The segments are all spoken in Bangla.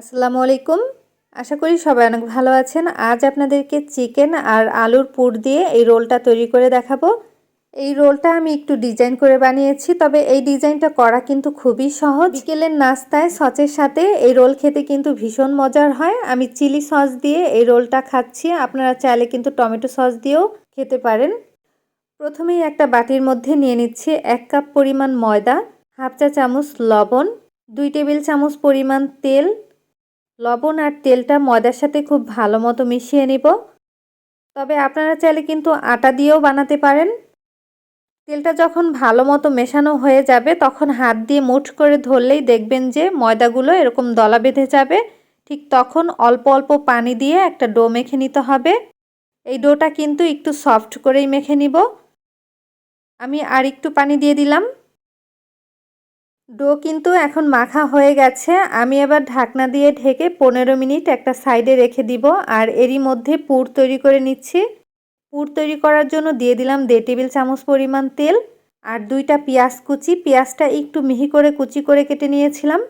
আসসালামু আলাইকুম। আশা করি সবাই অনেক ভালো আছেন। আজ আপনাদেরকে চিকেন আর আলুর পুর দিয়ে এই রোলটা তৈরি করে দেখাবো। এই রোলটা আমি একটু ডিজাইন করে বানিয়েছি, তবে এই ডিজাইনটা করা কিন্তু খুবই সহজ। বিকেলের নাস্তায় সচের সাথে এই রোল খেতে কিন্তু ভীষণ মজার হয়। আমি চিলি সস দিয়ে এই রোলটা খাচ্ছি। আপনারা চাইলে কিন্তু টমেটো সস দিয়েও খেতে পারেন। প্রথমেই একটা বাটির মধ্যে নিয়ে নিচ্ছি এক কাপ পরিমাণ ময়দা, হাফ চা চামচ লবণ, দুই টেবিল চামচ পরিমাণ তেল লবণ আর তেলটা ময়দার সাথে খুব ভালো মতো মিশিয়ে নিব। তবে আপনারা চাইলে কিন্তু আটা দিয়েও বানাতে পারেন। তেলটা যখন ভালো মতো মেশানো হয়ে যাবে, তখন হাত দিয়ে মুঠ করে ধরলেই দেখবেন যে ময়দাগুলো এরকম দলা বেঁধে যাবে। ঠিক তখন অল্প অল্প পানি দিয়ে একটা ডো মেখে নিতে হবে। এই ডোটা কিন্তু একটু সফট করেই মেখে নিব। আমি আর একটু পানি দিয়ে দিলাম। ডো কিন্তু এখন মাখা হয়ে গেছে। আমি এবার ঢাকনা দিয়ে ঢেকে পনেরো মিনিট একটা সাইডে রেখে দিব আর এরই মধ্যে পুর তৈরি করে নিচ্ছি। পুর তৈরি করার জন্য দিয়ে দিলাম দেড় টেবিল চামচ পরিমাণ তেল আর দুইটা পেঁয়াজ কুচি। পেঁয়াজটা একটু মিহি করে কুচি করে কেটে নিয়েছিলাম।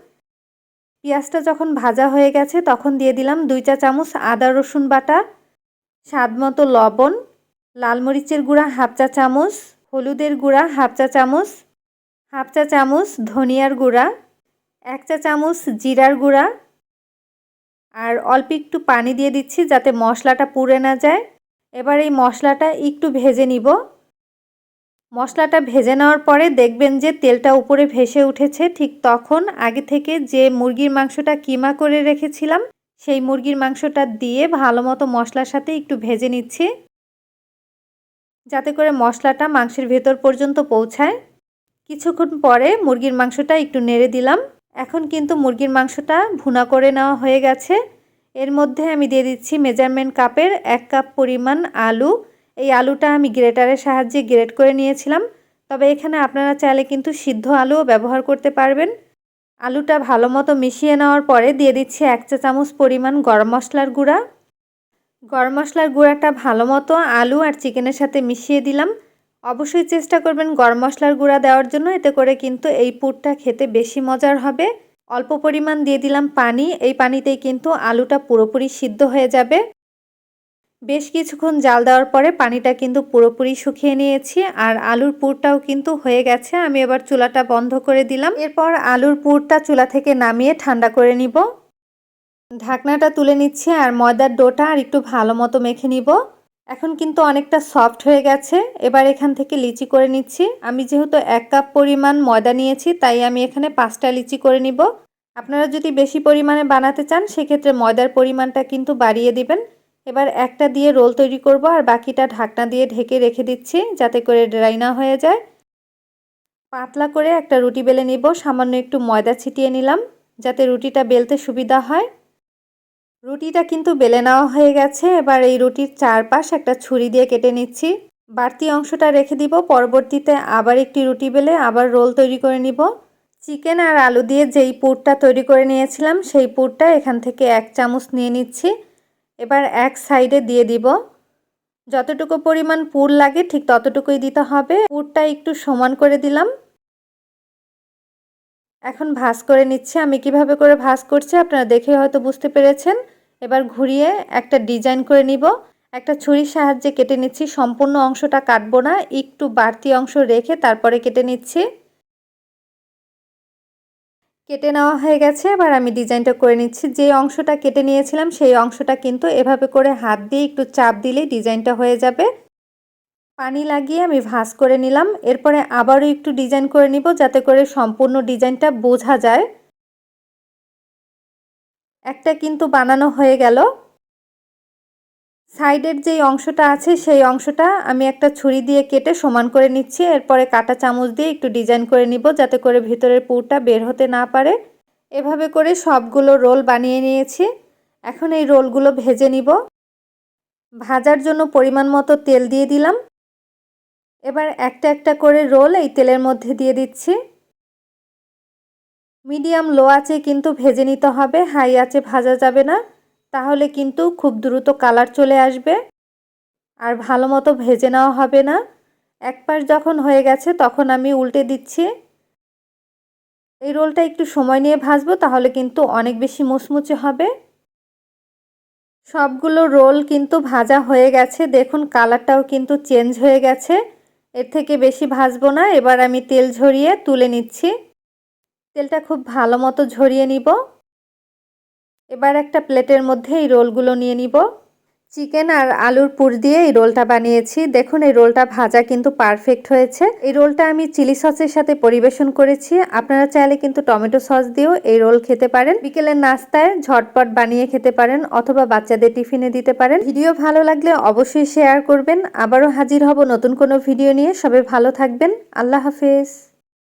পেঁয়াজটা যখন ভাজা হয়ে গেছে তখন দিয়ে দিলাম দুই চা চামচ আদা রসুন বাটা, স্বাদ মতো লবণ, লাল মরিচের গুঁড়া হাফ চা চামচ, হলুদের গুঁড়া হাফ চা চামচ হাফ চা চামচ ধনিয়ার গুঁড়া, এক চা চামচ জিরার গুঁড়া আর অল্প একটু পানি দিয়ে দিচ্ছি যাতে মশলাটা পুড়ে না যায়। এবার এই মশলাটা একটু ভেজে নিব। মশলাটা ভেজে নেওয়ার পরে দেখবেন যে তেলটা উপরে ভেসে উঠেছে। ঠিক তখন আগে থেকে যে মুরগির মাংসটা কিমা করে রেখেছিলাম, সেই মুরগির মাংসটা দিয়ে ভালো মতো মশলার সাথে একটু ভেজে নিচ্ছি। যাতে করে মশলাটা মাংসের ভেতর পর্যন্ত পৌঁছায়। কিছুক্ষণ পরে মুরগির মাংসটা একটু নেড়ে দিলাম। এখন কিন্তু মুরগির মাংসটা ভুনা করে নেওয়া হয়ে গেছে। এর মধ্যে আমি দিয়ে দিচ্ছি মেজারমেন্ট কাপের এক কাপ পরিমাণ আলু। এই আলুটা আমি গ্রেটারের সাহায্যে গ্রেট করে নিয়েছিলাম। তবে এখানে আপনারা চাইলে কিন্তু সিদ্ধ আলুও ব্যবহার করতে পারবেন। আলুটা ভালো মতো মিশিয়ে নেওয়ার পরে দিয়ে দিচ্ছি এক চা চামচ পরিমাণ গরম মশলার গুঁড়া। গরম মশলার গুঁড়াটা ভালো মতো আলু আর চিকেনের সাথে মিশিয়ে দিলাম। অবশ্যই চেষ্টা করবেন গরম মশলার গুঁড়া দেওয়ার জন্য, এতে করে কিন্তু এই পুরটা খেতে বেশি মজার হবে। অল্প পরিমাণ দিয়ে দিলাম পানি, এই পানিতেই কিন্তু আলুটা পুরোপুরি সিদ্ধ হয়ে যাবে। বেশ কিছুক্ষণ জাল দেওয়ার পরে পানিটা কিন্তু পুরোপুরি শুকিয়ে নিয়েছি, আর আলুর পুরটাও কিন্তু হয়ে গেছে, আমি এবার চুলাটা বন্ধ করে দিলাম। এরপর আলুর পুরটা চুলা থেকে নামিয়ে ঠান্ডা করে নিব। ঢাকনাটা তুলে নিচ্ছি, আর ময়দার ডোটা আর একটু ভালো মতো মেখে নিব। এখন কিন্তু অনেকটা সফট হয়ে গেছে। এবার এখান থেকে লিচি করে নিচ্ছি। আমি যেহেতু এক কাপ পরিমাণ ময়দা নিয়েছি, তাই আমি এখানে পাঁচটা লিচি করে নিব। আপনারা যদি বেশি পরিমাণে বানাতে চান, সেক্ষেত্রে ময়দার পরিমাণটা কিন্তু বাড়িয়ে দিবেন। এবার একটা দিয়ে রোল তৈরি করব আর বাকিটা ঢাকনা দিয়ে ঢেকে রেখে দিচ্ছি, যাতে করে ড্রাই না হয়ে যায়। পাতলা করে একটা রুটি বেলে নিব। সামান্য একটু ময়দা ছিটিয়ে নিলাম, যাতে রুটিটা বেলতে সুবিধা হয়। রুটিটা কিন্তু বেলে নেওয়া হয়ে গেছে। এবার এই রুটির চারপাশ একটা ছুরি দিয়ে কেটে নিচ্ছি। বাড়তি অংশটা রেখে দিব। পরবর্তীতে আবার একটি রুটি বেলে আবার রোল তৈরি করে নিব। চিকেন আর আলু দিয়ে যেই পুরটা তৈরি করে নিয়েছিলাম, সেই পুরটা এখান থেকে এক চামচ নিয়ে নিচ্ছি। এবার এক সাইডে দিয়ে দিব। যতটুকু পরিমাণ পুর লাগে ঠিক ততটুকুই দিতে হবে। পুরটা একটু সমান করে দিলাম। এখন ভাজ করে নিচ্ছে। আমি কীভাবে করে ভাজ করছি আপনারা দেখে হয়তো বুঝতে পেরেছেন। এবার ঘুরিয়ে একটা ডিজাইন করে নিব। একটা ছুরির সাহায্যে কেটে নিচ্ছি। সম্পূর্ণ অংশটা কাটবো না। একটু বাড়তি অংশ রেখে তারপরে কেটে নিচ্ছি। কেটে নেওয়া হয়ে গেছে। এবার আমি ডিজাইনটা করে নিচ্ছি। যে অংশটা কেটে নিয়েছিলাম, সেই অংশটা কিন্তু এভাবে করে হাত দিয়ে একটু চাপ দিলেই ডিজাইনটা হয়ে যাবে। পানি লাগিয়ে আমি ভাঁজ করে নিলাম। এরপরে আবারও একটু ডিজাইন করে নিব যাতে করে সম্পূর্ণ ডিজাইনটা বোঝা যায়। একটা কিন্তু বানানো হয়ে গেল। সাইডের যেই অংশটা আছে সেই অংশটা আমি একটা ছুরি দিয়ে কেটে সমান করে নিচ্ছি। এরপরে কাটা চামচ দিয়ে একটু ডিজাইন করে নিব যাতে করে ভিতরের পুরটা বের হতে না পারে। এভাবে করে সবগুলো রোল বানিয়ে নিয়েছি। এখন এই রোলগুলো ভেজে নিব। ভাজার জন্য পরিমাণ মতো তেল দিয়ে দিলাম। এবার একটা একটা করে রোল এই তেলের মধ্যে দিয়ে দিচ্ছি। মিডিয়াম লো আছে কিন্তু ভেজে নিতে হবে, হাই আছে ভাজা যাবে না। তাহলে কিন্তু খুব দ্রুত কালার চলে আসবে আর ভালো মতো ভেজে নেওয়া হবে না। এক পাশ যখন হয়ে গেছে তখন আমি উল্টে দিচ্ছি। এই রোলটা একটু সময় নিয়ে ভাজবো, তাহলে কিন্তু অনেক বেশি মুচমুচে হবে। সবগুলো রোল কিন্তু ভাজা হয়ে গেছে, দেখুন কালারটাও কিন্তু চেঞ্জ হয়ে গেছে। এর থেকে বেশি ভাজবো না, এবার আমি তেল ঝরিয়ে তুলে নিচ্ছি। তেলটা খুব ভালো মতো ঝরিয়ে নিব। এবার একটা প্লেটের মধ্যে এই রোলগুলো নিয়ে নিব। চিকেন আর আলুর পুর দিয়ে এই রোলটা বানিয়েছি। দেখুন, এই রোলটা ভাজা কিন্তু পারফেক্ট হয়েছে। এই রোলটা আমি চিলি সসের সাথে পরিবেশন করেছি। আপনারা চাইলে কিন্তু টমেটো সস দিয়েও এই রোল খেতে পারেন। বিকেলের নাস্তায় ঝটপট বানিয়ে খেতে পারেন অথবা বাচ্চাদের টিফিনে দিতে পারেন। ভিডিও ভালো লাগলে অবশ্যই শেয়ার করবেন। আবারও হাজির হব নতুন কোনো ভিডিও নিয়ে। সবাই ভালো থাকবেন। আল্লাহ হাফেজ।